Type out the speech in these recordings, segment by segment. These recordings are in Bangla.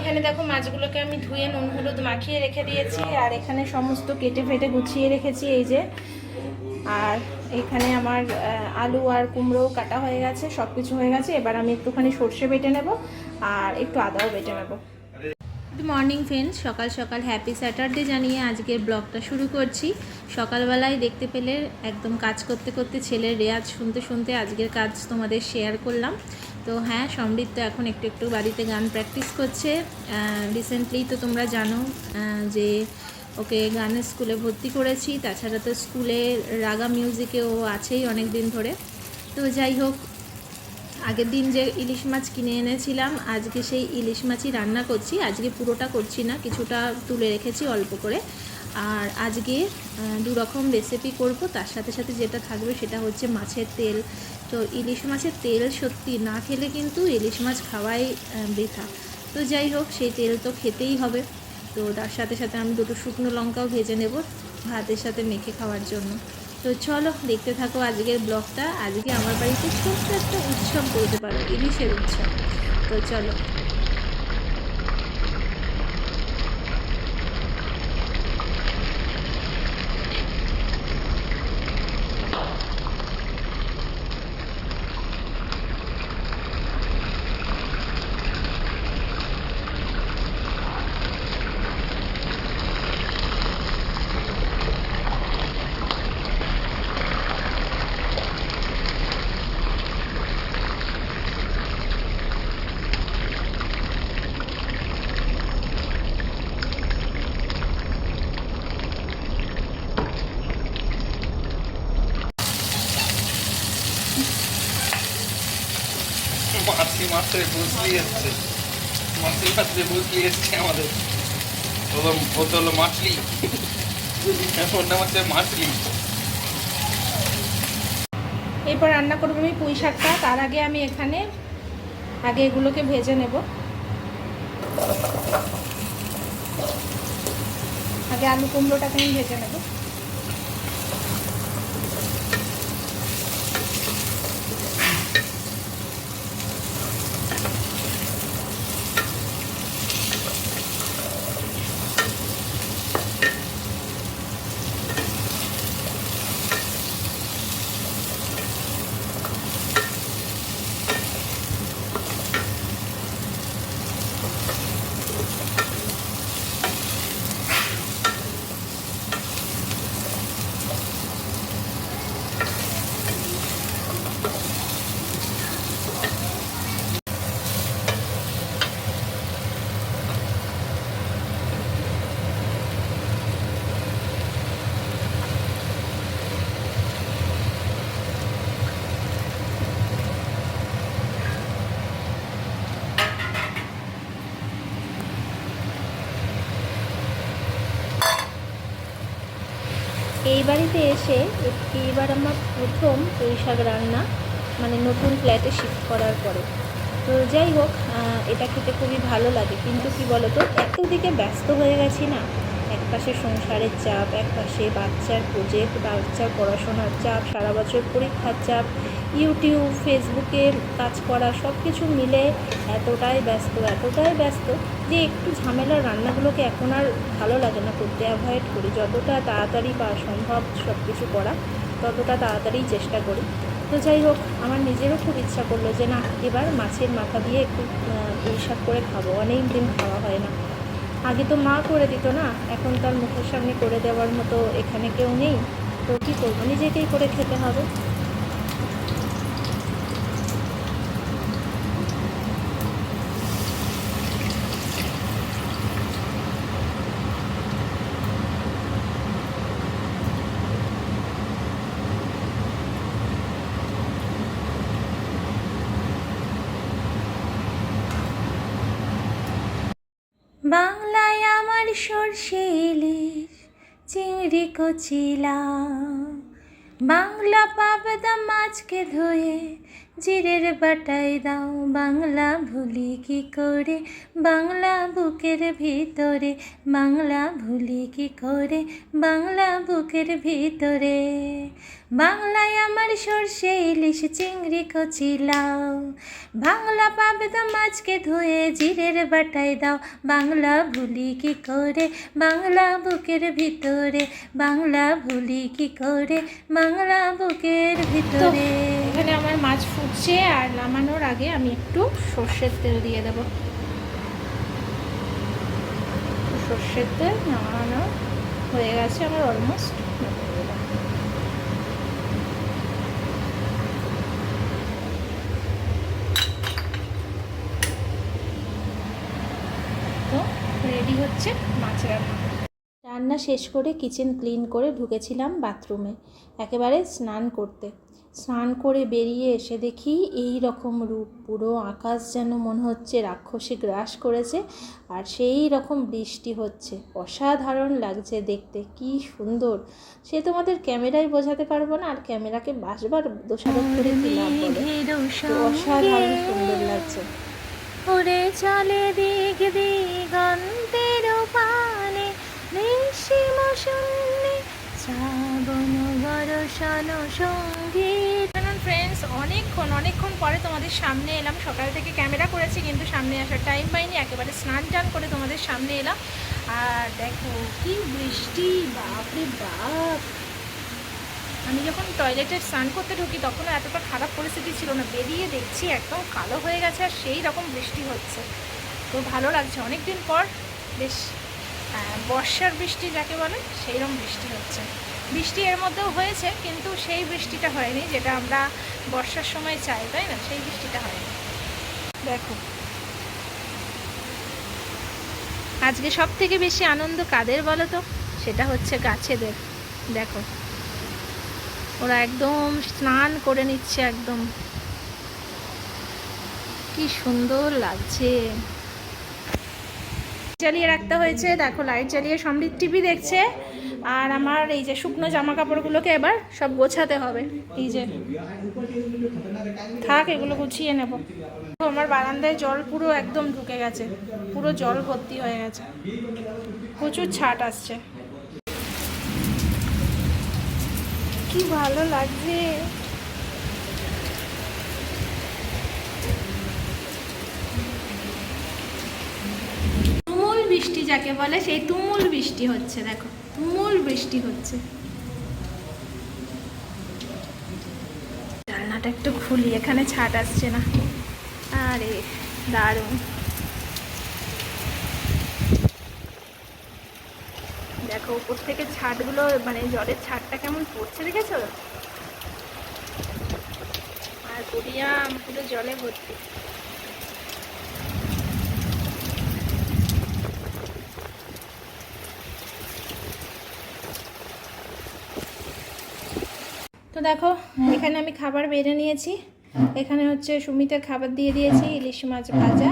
দেখো মাছগুলোকে আমি ধুয়ে নুন হলুদ মাখিয়ে রেখে দিয়েছি, আর এখানে সমস্ত কেটে ফেটে গুছিয়ে রেখেছি এই যে। আর এখানে আমার আলু আর কুমড়ো কাটা হয়ে গেছে সব কিছু হয়ে গেছে। এবার আমি একটুখানি সর্ষে বেটে নেব, আর একটু আদাও বেটে নেব। গুড মর্নিং ফ্রেন্ডস সকাল সকাল হ্যাপি স্যাটারডে জানিয়ে আজকের ব্লগটা শুরু করছি। সকালবেলায় দেখতে পেলে একদম কাজ করতে করতে ছেলের রেয়াজ শুনতে শুনতে আজকের কাজ তোমাদের শেয়ার করলাম। তো হ্যাঁ সমৃদ্ধ এখন একটু একটু বাড়িতে গান প্র্যাকটিস করছে। রিসেন্টলি তো তোমরা জানো যে ওকে গানের স্কুলে ভর্তি করেছি। তাছাড়া তো স্কুলে রাগা মিউজিকে ও আছেই অনেক দিন ধরে। তো যাই হোক, আগের দিন যে ইলিশ মাছ কিনে এনেছিলাম, আজকে সেই ইলিশ মাছই রান্না করছি। আজকে পুরোটা করছি না, কিছুটা তুলে রেখেছি অল্প করে। আর আজকে দু রকম রেসিপি করব। তার সাথে সাথে যেটা থাকবে সেটা হচ্ছে মাছের তেল। তো ইলিশ মাছের তেল সত্যি না খেলে কিন্তু ইলিশ মাছ খাওয়াই বৃথা। তো যাই হোক, সেই তেল তো খেতেই হবে। তো তার সাথে সাথে আমি দুটো শুকনো লঙ্কাও ভেজে নেব ভাতের সাথে মেখে খাওয়ার জন্য। তো চলো, দেখতে থাকো আজকের ব্লগটা। আজকে আমার বাড়িতে ছোট্ট একটা উৎসব বলতে পারো, ইলিশের উৎসব। তো চলো। মাত্রে বুঝলি এসছে। মাছলি মাত্রে বুঝলি এসছে আমাদের। তো হলো মাছলি। নাম হচ্ছে মাছলি। এরপর রান্না করব আমি পুঁই শাকটা। তার আগে আমি এখানে আগে এগুলোকে ভেজে নেব। আগে আলু কুমড়োটাকে আমি ভেজে নেব। এই বাড়িতে এসে এইবার আমার প্রথম পুঁই শাক রান্না মানে নতুন ফ্ল্যাটে শিফট করার পরে। তো যাই হোক এটা খেতে খুবই ভালো লাগে। কিন্তু কি বলতো, এত দিকে ব্যস্ত হয়ে গেছি না এক পাশে সংসারের চাপ এক পাশে বাচ্চার প্রজেক্ট বাচ্চার পড়াশোনার চাপ, সারা বছর পরীক্ষার চাপ ইউটিউব ফেসবুকে কাজ করা সব কিছু মিলে এতটাই ব্যস্ত এতটাই ব্যস্ত যে একটু ঝামেলার রান্নাগুলোকে এখন আর ভালো লাগে না। করতে অ্যাভয়েড করি। যতটা তাড়াতাড়ি বা সম্ভব সব কিছু করা, ততটা তাড়াতাড়ি চেষ্টা করি। তো যাই হোক, আমার নিজেরও খুব ইচ্ছা করল যে না, এবার মাছের মাথা দিয়ে একটু শাক করে খাব। অনেক দিন খাওয়া হয় না। আগে তো মা করে দিত না, এখন তার মুখের সামনে করে দেওয়ার মতো এখানে কেউ নেই, তো কী করব? নিজেকেই করে খেতে হবে বাংলায় আমার সর্ষে ইলিশ চিংড়ি কচিলা। বাংলা পাবদা মাছকে ধুয়ে জিরের বাটাই দাও বাংলা ভুলি কি করে? বাংলা বুকের ভিতরে বাংলা ভুলি কি করে? বাংলা বুকের ভিতরে। বাংলায় আমার সর্ষে ইলিশ চিংড়ি কচি লাও বাংলা পাবদা মাছকে ধুয়ে জিরের বাটাই দাও বাংলা ভুলি কি করে? বাংলা বুকের ভিতরে বাংলা ভুলি কি করে? বাংলা বুকের ভিতরে। এখানে আমার মাছ ফুটছে আর নামানোর আগে আমি একটু সর্ষের তেল দিয়ে দেব। সর্ষের তেল নামানো হয়ে গেছে, আমার অলমোস্ট তো রেডি হচ্ছে মাছ রান্না। রান্না শেষ করে কিচেন ক্লিন করে ঢুকেছিলাম বাথরুমে একেবারে স্নান করতে। স্নান করে বেরিয়ে এসে দেখি এই রকম রূপ। পুরো আকাশ যেন মনে হচ্ছে রাক্ষসী গ্রাস করেছে আর সেই রকম বৃষ্টি হচ্ছে। অসাধারণ লাগছে দেখতে কি সুন্দর। সে তোমাদের ক্যামেরায় বোঝাতে পারব না আর ক্যামেরাকে বাসবার দোষারোপ করে দিলাম অসাধারণ সুন্দর লাগছে। উড়ে চলে দিক দিগন্তের পানে শূন্যে বরষণ সংগীত। ফ্রেন্ডস অনেকক্ষণ অনেকক্ষণ পরে তোমাদের সামনে এলাম। সকাল থেকে ক্যামেরা করেছি, কিন্তু সামনে আসার টাইম পাইনি। একেবারে স্নান টান করে তোমাদের সামনে এলাম। আর দেখো, কি বৃষ্টি, বাপরে বাপ! আমি যখন টয়লেটে স্নান করতে ঢুকি তখনও এতটা খারাপ পরিস্থিতি ছিল না। বেরিয়ে দেখছি একদম কালো হয়ে গেছে আর সেই রকম বৃষ্টি হচ্ছে। তো ভালো লাগছে। অনেক দিন পর বেশ বর্ষার বৃষ্টি যাকে বলে সেই রকম বৃষ্টি হচ্ছে। বৃষ্টি এর মধ্যেও হয়েছে, কিন্তু সেই বৃষ্টিটা হয়নি, যেটা আমরা বর্ষার সময় চাই, তাই না? সেই বৃষ্টিটা হয়নি। দেখো। আজকে সব থেকে বেশি আনন্দ কাদের বলো তো? সেটা হচ্ছে গাছেদের। দেখো। ওরা একদম স্নান করে নিচ্ছে একদম। কি সুন্দর লাগছে। জ্বালিয়ে রাখতে হয়েছে। দেখো, লাইট জ্বালিয়ে সমৃদ্ধ টিভি দেখছে। আর আমার এই যে শুকনো জামা কাপড়গুলোকে এবার সব গোছাতে হবে। এই যে থাক, এগুলো গুছিয়ে নেব। আমার বারান্দায় জল পুরো একদম ঢুকে গেছে। পুরো জল ভর্তি হয়ে গেছে। প্রচুর ছাট আসছে। কি ভালো লাগছে তুমুল বৃষ্টি যাকে বলে, সেই তুমুল বৃষ্টি হচ্ছে, দেখো, তুমুল বৃষ্টি হচ্ছে। জানলাটা একটু খুলি, এখানে ছাট আসছে না। আরে, দারুণ। দেখো, উপর থেকে ছাদগুলো মানে জলের ছাদটা কেমন পড়ছে দেখেছ? আর পুরিয়াম পুরো জলে ভর্তি। দেখো, এখানে আমি খাবার বেড়ে নিয়েছি। এখানে হচ্ছে সুমিতের খাবার দিয়ে দিয়েছি, ইলিশ মাছ ভাজা।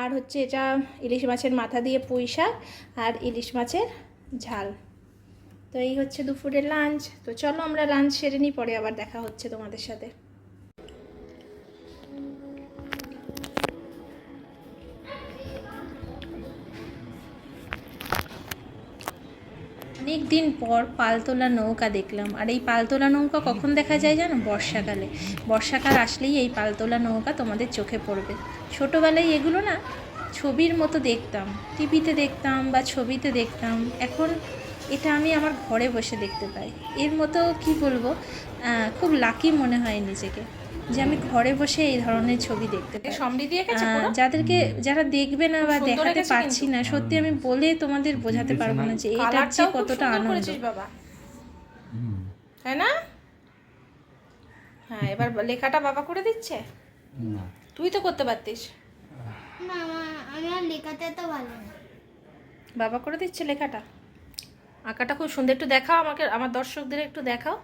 আর হচ্ছে এটা ইলিশ মাছের মাথা দিয়ে পুঁই শাক আর ইলিশ মাছের ঝাল। তো এই হচ্ছে দুপুরের লাঞ্চ। তো চলো আমরা লাঞ্চ সেরে নিই, পরে আবার দেখা হচ্ছে তোমাদের সাথে। অনেক দিন পর পালতোলা নৌকা দেখলাম। আর এই পালতোলা নৌকা কখন দেখা যায় জানো? বর্ষাকালে। বর্ষাকাল আসলেই এই পালতোলা নৌকা তোমাদের চোখে পড়বে। ছোটোবেলায় এগুলো না ছবির মতো দেখতাম। টিভিতে দেখতাম বা ছবিতে দেখতাম। এখন এটা আমি আমার ঘরে বসে দেখতে পাই। এর মতো কি বলব? খুব লাকি মনে হয় নিজেকে। যে আমি ঘরে বসে এই ধরনের ছবি দেখতে পাই। সমৃদ্ধি? যাদেরকে যারা দেখবে না বা দেখাতে পারছি না সত্যি আমি বলে তোমাদের বোঝাতে পারব না? যে এটা যে কতটা আনন্দ। বাবা। তাই না? হ্যাঁ এবার লেখাটা বাবা করে দিচ্ছে? না। তুই তো করতে পারতিস। না আমার- আমার লেখাতে তো ভালো না। বাবা করে দিচ্ছে লেখাটা। আঁকাটা খুব সুন্দর। একটু দেখাও আমাকে আমার দর্শকদের একটু দেখাও।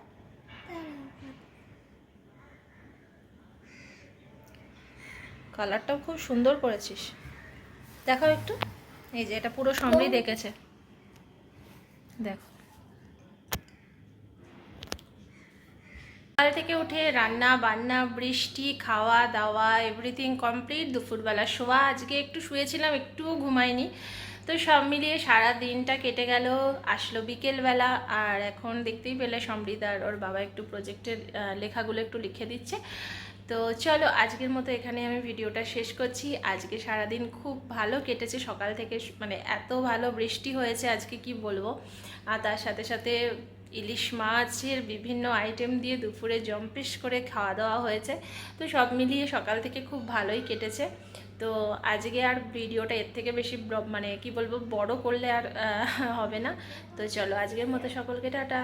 কালারটাও খুব সুন্দর করেছিস। দেখাও একটু। এই যে এটা পুরো সমৃদ্ধ দেখেছে। দেখো। সকাল থেকে উঠে রান্না বান্না বৃষ্টি খাওয়া দাওয়া এভরিথিং কমপ্লিট দুপুরবেলা শোয়া। আজকে একটু শুয়েছিলাম একটুও ঘুমাইনি। তো সব মিলিয়ে সারা দিনটা কেটে গেল। আসলো বিকেলবেলা আর এখন দেখতেই পেলে সমৃদ্ধ আর ওর বাবা একটু প্রজেক্টের লেখাগুলো একটু লিখে দিচ্ছে। তো চলো আজকের মতো এখানে আমি ভিডিওটা শেষ করছি। আজকে সারাদিন খুব ভালো কেটেছে, সকাল থেকে মানে এত ভালো বৃষ্টি হয়েছে আজকে কি বলব? আর তার সাথে সাথে ইলিশ মাছের বিভিন্ন আইটেম দিয়ে দুপুরে জম্পিস করে খাওয়া দাওয়া হয়েছে। তো সব মিলিয়ে সকাল থেকে খুব ভালোই কেটেছে। তো আজকে আর ভিডিওটা এর থেকে বেশি মানে কি বলব, বড় করলে আর হবে না। তো চলো আজকের মতো সকলকে টাটা।